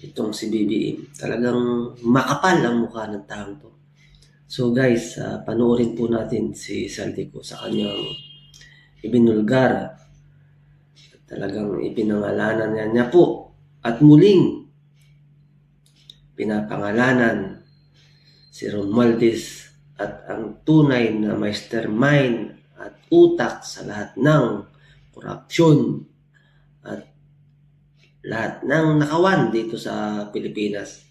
itong si BBM. Talagang makapal ang mukha ng taong to. So guys, ah, panoorin po natin si Saldico sa kanyang ibinulgar. Talagang ipinangalanan niya, niya po at muling pinapangalanan si Romualdez at ang tunay na mastermind at utak sa lahat ng korupsyon at lahat ng nakawan dito sa Pilipinas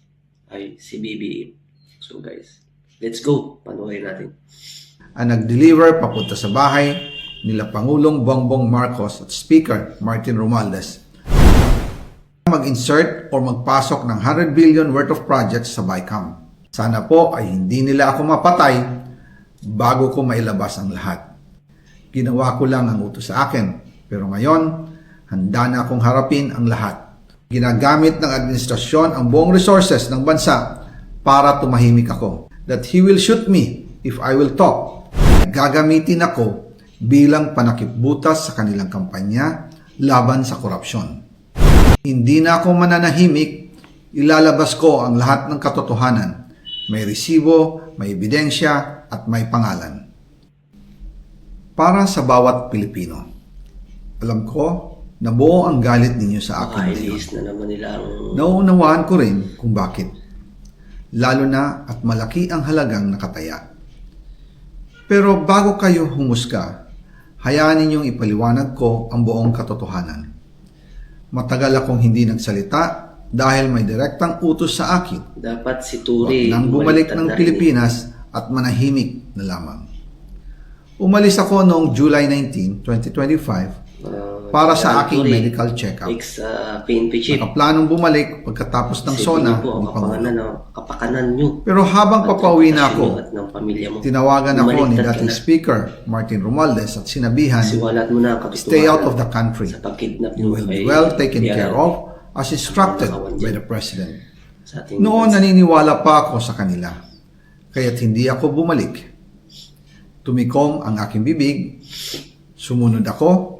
ay si BBM. So guys, let's go. Panoorin natin. ang nag-deliver papunta sa bahay nila Pangulong Bongbong Marcos at Speaker Martin Romualdez mag-insert o magpasok ng 100 billion worth of projects sa BICAM. Sana po ay hindi nila ako mapatay bago ko mailabas ang lahat. Ginawa ko lang ang utos sa akin, pero ngayon, handa na akong harapin ang lahat. Ginagamit ng administrasyon ang buong resources ng bansa para tumahimik ako. That he will shoot me if I will talk. Gagamitin ako bilang panakipbutas sa kanilang kampanya laban sa korupsyon. Hindi na ako mananahimik, ilalabas ko ang lahat ng katotohanan. May resibo, may ebidensya, at may pangalan. Para sa bawat Pilipino, alam ko na buo ang galit ninyo sa akin ngayon. Makailis na naman nila ang Nauunawaan ko rin kung bakit. Lalo na at malaki ang halagang nakataya. Pero bago kayo humusga, hayaan ninyong ipaliwanag ko ang buong katotohanan. Matagal akong hindi nagsalita dahil may direktang utos sa akin dapat si Huwag Turi nang bumalik ng. Pilipinas at manahimik na lamang. Umalis ako noong July 19, 2025 Ah, para sa aking medical check-up. Uh. Nakaplanong bumalik pagkatapos ng SONA po kapakanan, no? kapakanan nyo. Pero habang papauwi na ako, tinawagan ako ni dating. Speaker Martin Romualdez at sinabihan, stay out of the country. You will be well taken care of as instructed by the President. Noon naniniwala pa ako sa kanila, kaya't hindi ako bumalik. Tumikom ang aking bibig, sumunod ako,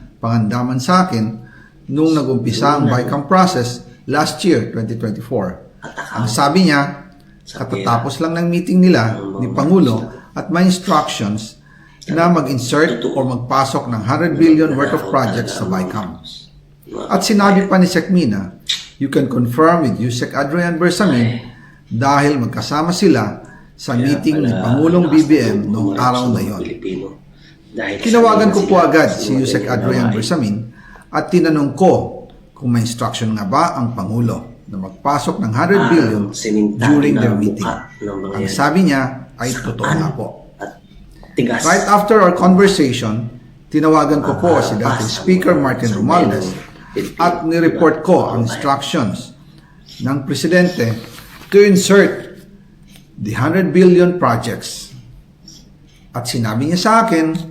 pangandaman sa akin, nung nagumpisa ang BICAM process last year, 2024. At Ang sabi niya, katatapos lang ng meeting nila ni Pangulo at may instructions na mag-insert or magpasok ng 100 billion worth of projects sa BICAM. At sinabi pa ni Sekmina, you can confirm with Yusek Adrian Bersamin dahil magkasama sila sa meeting ni Pangulong BBM ng noong araw na yon. Dahil Tinawagan sa ko po agad si Yusek Adrian. Bersamin at tinanong ko kung may instruction nga ba ang Pangulo na magpasok ng 100 Ah, billion during na their meeting. Ang sabi niya ay totoo nga po. Right after our conversation, tinawagan ko po si dating Speaker Martin Romualdez at nireport ko ang instructions ng Presidente to insert the 100 billion projects. At sinabi niya sa akin,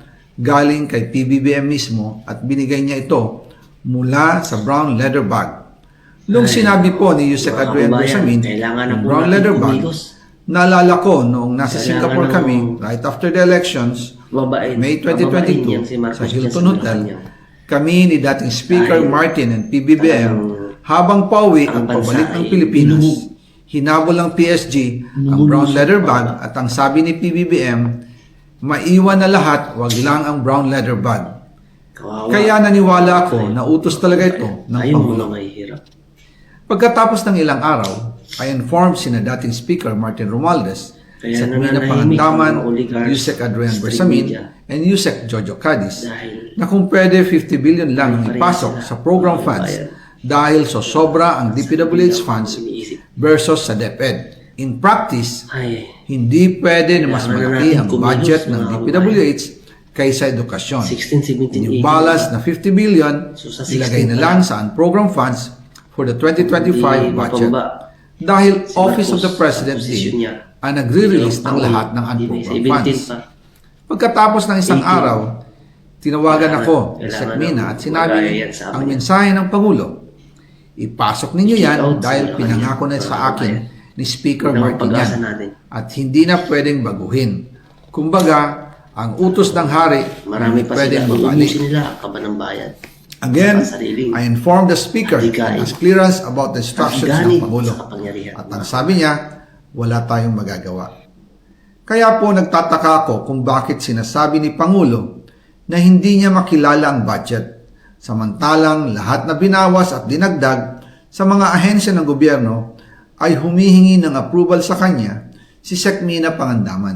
galing kay PBBM mismo at binigay niya ito mula sa brown leather bag. Nung Ay, sinabi po ni Yusek Adrian na po brown leather bag, naalala ko noong nasa Kailangan Singapore ng- kami, right after the elections, Babae, May babae niyan 2022 si sa Hilton Hotel, kami ni dating Speaker Dahil Martin and PBBM habang pauwi ang pabalik ng ay Pilipinas. Hinabol ng PSG ang brown leather bag at ang sabi ni PBBM, maiwan na lahat, wag lang ang brown leather bag. Kawawa. Kaya naniwala ako na utos talaga ito ng mo Pangulo. na. Pagkatapos ng ilang araw, I informed sina dating Speaker Martin Romualdez, Kaya sa Mina Pangandaman, Yusek Adrian sa Bersamin, and Yusek Jojo Cadiz na kung pwede 50 billion lang ang ipasok sa program funds dahil so sobra ang DPWH funds versus sa DepEd. In practice, ay, hindi pwede na mas malaki ang budget ng DPWH kaysa edukasyon. 16, 17, Yung 18 balas na 50 billion, So, sa ilagay 16 na lang sa program funds for the 2025 Hindi budget. Dahil Si Office of the President din ang nagre-release ng lahat ng unprogram 17 funds. pa. Pagkatapos ng isang 18. araw, tinawagan ako Sekmina ng at sinabi niya sa ang mensahe ng Pangulo. Ipasok ninyo yan dahil pinangako na sa akin ni Speaker Yun ang Martin pag-asa yan. natin. At hindi na pwedeng baguhin. Kumbaga, ang utos ng hari Marami pa pwedeng. Ubusin nila kaba ng bayan. Again, I informed the Speaker Aligain. and asked clearance about the instructions ng Pangulo. At ang sabi niya, wala tayong magagawa. Kaya po nagtataka ako kung bakit sinasabi ni Pangulo na hindi niya makilala ang budget. Samantalang lahat na binawas at dinagdag sa mga ahensya ng gobyerno ay humihingi ng approval sa kanya si Sekmina Pangandaman.